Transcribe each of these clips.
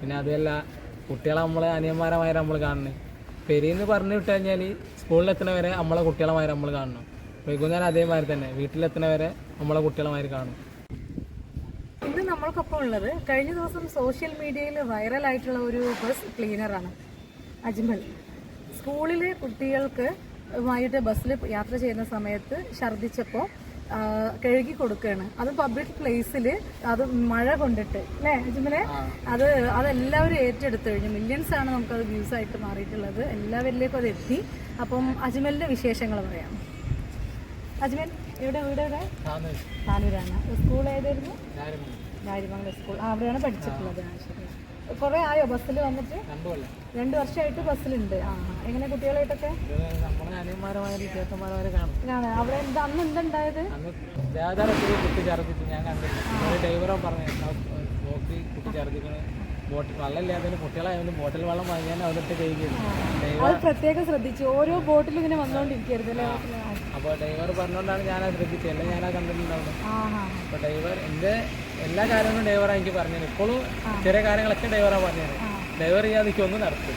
പിന്നെ അതല്ല കുട്ടികളെ നമ്മളെ അനിയന്മാരമാരെ നമ്മൾ കാണുന്നത്. പെരിയെന്ന് പറഞ്ഞു വിട്ട് കഴിഞ്ഞാൽ സ്കൂളിലെത്തണ വരെ നമ്മളെ കുട്ടികളെമാരെ നമ്മൾ കാണണം. വൈകുന്നേരം അതേമാതിരി തന്നെ വീട്ടിലെത്തണ വരെ നമ്മളെ കുട്ടികളെമാര് കാണും. ഇന്ന് നമ്മൾക്കൊപ്പം ഉള്ളത് കഴിഞ്ഞ ദിവസം സോഷ്യൽ മീഡിയയിൽ വൈറലായിട്ടുള്ള ഒരു ബസ് ക്ലീനറാണ് അജ്മൽ. സ്കൂളിലെ കുട്ടികൾക്ക് മായിട്ട് ബസ്സിൽ യാത്ര ചെയ്യുന്ന സമയത്ത് ഛർദ്ദിച്ചപ്പോൾ കഴുകി കൊടുക്കുകയാണ് അത് പബ്ലിക് പ്ലേസിൽ അത് മഴ കൊണ്ടിട്ട് അല്ലേ ജിമിനെ അത് അതെല്ലാവരും ഏറ്റെടുത്തു കഴിഞ്ഞു. മില്യൺസ് ആണ് നമുക്ക് അത് വ്യൂസ് ആയിട്ട് മാറിയിട്ടുള്ളത്. എല്ലാവരിലേക്കും അത് എത്തി. അപ്പം അജ്മലിന്റെ വിശേഷങ്ങൾ പറയാം. അജ്മൽ എവിടെ വീട് എവിടെ താനൂരാണ്. സ്കൂൾ ഏതായിരുന്നു? സ്കൂൾ. അവിടെയാണ് പഠിച്ചിട്ടുള്ളത്. ആ ശരി കുറേ ആയോ ബസ്സിൽ വന്നിട്ട്? രണ്ടു വർഷമായിട്ട് ബസ്സിലുണ്ട്. ആ. എങ്ങനെ കുട്ടികളായിട്ടൊക്കെ? അവിടെ എന്താ അന്ന് എന്തുണ്ടായത് അത് പ്രത്യേകം ശ്രദ്ധിച്ചു. ഓരോ ബോട്ടിലും ഇങ്ങനെ വന്നുകൊണ്ടിരിക്കരുത് അല്ലേ? അപ്പോൾ ഡ്രൈവർ പറഞ്ഞുകൊണ്ടാണ് ഞാൻ അത് ശ്രദ്ധിച്ചത്. അല്ല ഞാൻ ആ കണ്ടിട്ടുണ്ടാവുന്നത് അപ്പോൾ ഡ്രൈവർ എന്റെ എല്ലാ കാര്യങ്ങളും ഡ്രൈവറാണ് എനിക്ക് പറഞ്ഞത്. ഇപ്പോഴും ചെറിയ കാര്യങ്ങളൊക്കെ ഡ്രൈവറാണ് പറഞ്ഞത്. ഡ്രൈവർ ചെയ്യാതിക്ക് ഒന്നും നടത്തും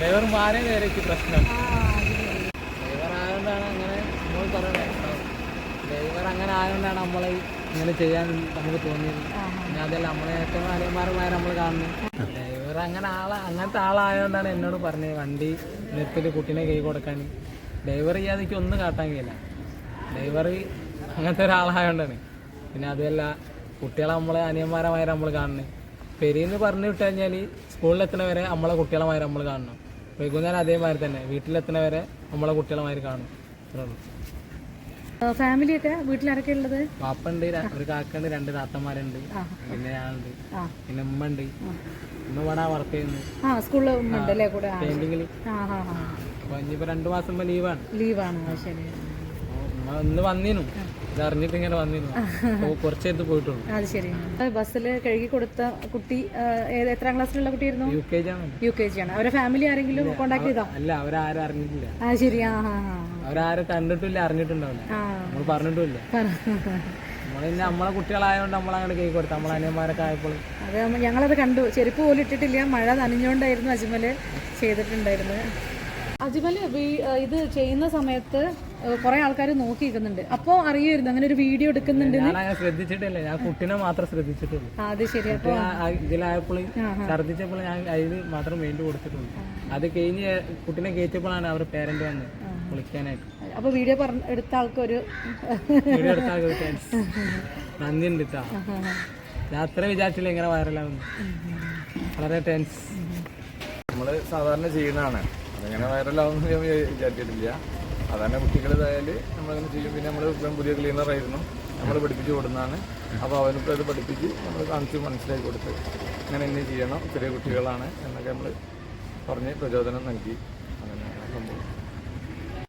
ഡ്രൈവർ മാറേ നേരെ എനിക്ക് പ്രശ്നം. ഡ്രൈവർ ആയതുകൊണ്ടാണ് അങ്ങനെ നമ്മൾ പറയുന്നത് ഡ്രൈവർ അങ്ങനെ ആയതുകൊണ്ടാണ് നമ്മളെ ഇങ്ങനെ ചെയ്യാൻ നമുക്ക് തോന്നിയത്. പിന്നെ അതല്ല നമ്മളെ ഏറ്റവും അനിയന്മാരന്മാരെ നമ്മൾ കാണുന്നത്. ഡ്രൈവർ അങ്ങനെ ആളെ അങ്ങനത്തെ ആളായതുകൊണ്ടാണ് എന്നോട് പറഞ്ഞത്. വണ്ടി നിർത്തിയിട്ട് കുട്ടീനെ കൈ കൊടുക്കാൻ ഡ്രൈവർ ചെയ്യാതിക്ക് ഒന്നും കാട്ടാൻ കഴിയില്ല. ഡ്രൈവർ അങ്ങനത്തെ ഒരാളായതുകൊണ്ടാണ് പിന്നെ അതുമല്ല കുട്ടികളെ നമ്മളെ അനിയന്മാരമായ നമ്മൾ കാണുന്നത്. പെരിയെന്ന് പറഞ്ഞു വിട്ട് കഴിഞ്ഞാൽ സ്കൂളിലെത്തണ വരെ നമ്മളെ കുട്ടികളെമാരെ നമ്മൾ കാണണം. വൈകുന്നേരം അതേമാതിരി തന്നെ വീട്ടിലെത്തണ വരെ നമ്മളെ കുട്ടികളെമാര് കാണും. ഫാമിലിയൊക്കെ വീട്ടിലാരൊക്കെ ഉള്ളത്? പാപ്പുണ്ട് ര- ഒരു കാക്കുണ്ട് രണ്ട് താത്തന്മാരുണ്ട് ആ. പിന്നെ ഞാനുണ്ട്. പിന്നെ ഉമ്മ ഉണ്ട് ഉമ്മ ഇവിടെ വർക്ക് ചെയ്യുന്നു. പെയിന്റിങ്ങിൽ ഇനിയിപ്പോ രണ്ടു മാസം ലീവാണ് ലീവാണ് ശരി. ഇന്ന് വന്നീനു. ഇത് അറിഞ്ഞിട്ട് ഇങ്ങനെ വന്നിരുന്നു അപ്പൊ കുറച്ച് പോയിട്ടുണ്ട് പോയിട്ടുള്ളൂ. അത് ശരി. ബസ്സിൽ കഴുകി കൊടുത്ത കുട്ടി എത്രാം ക്ലാസ്സിലുള്ള കുട്ടിയായിരുന്നു? യു കെ ജി ആണ്. യു കെ ജി ആണ്. അവരെ ഫാമിലി ആരെങ്കിലും കോണ്ടാക്ട് ചെയ്തോ? അല്ല അവരാരും അറിഞ്ഞിട്ടില്ല. ആ ശരി ആ അവരാരും കണ്ടിട്ടില്ല അറിഞ്ഞിട്ടുണ്ടാവില്ല. നമ്മൾ പറഞ്ഞിട്ടില്ല പറ. നമ്മൾ പിന്നെ നമ്മളെ കുട്ടികളായതുകൊണ്ട് നമ്മളങ്ങനെ കൈ കൊടുത്തു നമ്മളെ അനിയന്മാരൊക്കെ ആയപ്പോൾ അത് ഞങ്ങളത് കണ്ടു. ചെരുപ്പ് പോലും ഇട്ടിട്ടില്ല. മഴ നനഞ്ഞുകൊണ്ടായിരുന്നു അജ്മൽ ചെയ്തിട്ടുണ്ടായിരുന്നത്. അജ്മൽ വീ- ഇത് ചെയ്യുന്ന സമയത്ത് കുറെ ആൾക്കാർ നോക്കി നിൽക്കുന്നുണ്ട് അപ്പോ അറിയുമായിരുന്നു അങ്ങനെ ഒരു വീഡിയോ എടുക്കുന്നുണ്ട് ശ്രദ്ധിച്ചിട്ടില്ല. ഞാൻ കുട്ടീനെ മാത്രം ശ്രദ്ധിച്ചിട്ടുള്ളൂ. അത് ശരി. ആ ഇതിലായപ്പോൾ ഛർദ്ദിച്ചപ്പോൾ ഞാൻ അതിന് മാത്രം വേണ്ടി കൊടുത്തിട്ടുണ്ട് അത് കഴിഞ്ഞ് കുട്ടിനെ കയറ്റിയപ്പോഴാണ് അവർ പേരന്റ് വന്ന് വിളിക്കാനായിട്ട്. അപ്പൊ വീഡിയോ പറഞ്ഞ എടുത്ത ആൾക്കൊരു വീഡിയോ നന്ദി ഉണ്ട് കേട്ടോ ഞാൻ അത്ര വിചാരിച്ചില്ല ഇങ്ങനെ വൈറലാവുന്നു വളരെ ടെൻസ് നമ്മൾ സാധാരണ ചെയ്യുന്നതാണ്. അതങ്ങനെ വൈറലാവുമെന്ന് ഞാൻ വിചാ- വിചാരിച്ചിട്ടില്ല. അതാണ് കുട്ടികളിതായാൽ നമ്മളങ്ങനെ ചെയ്യും. പിന്നെ നമ്മൾ ഇപ്പം പുതിയ ക്ലീനർ ആയിരുന്നു. നമ്മൾ പഠിപ്പിച്ച് കൊടുക്കുന്നതാണ് അപ്പോൾ അവനിപ്പോൾ അത് പഠിപ്പിച്ച് നമ്മൾ കാണിച്ച് മനസ്സിലാക്കി കൊടുത്ത് അങ്ങനെ എന്നെ ചെയ്യണം. ചെറിയ കുട്ടികളാണ് എന്നൊക്കെ നമ്മൾ പറഞ്ഞ് പ്രചോദനം നൽകി. അങ്ങനെയാണ് സംഭവം.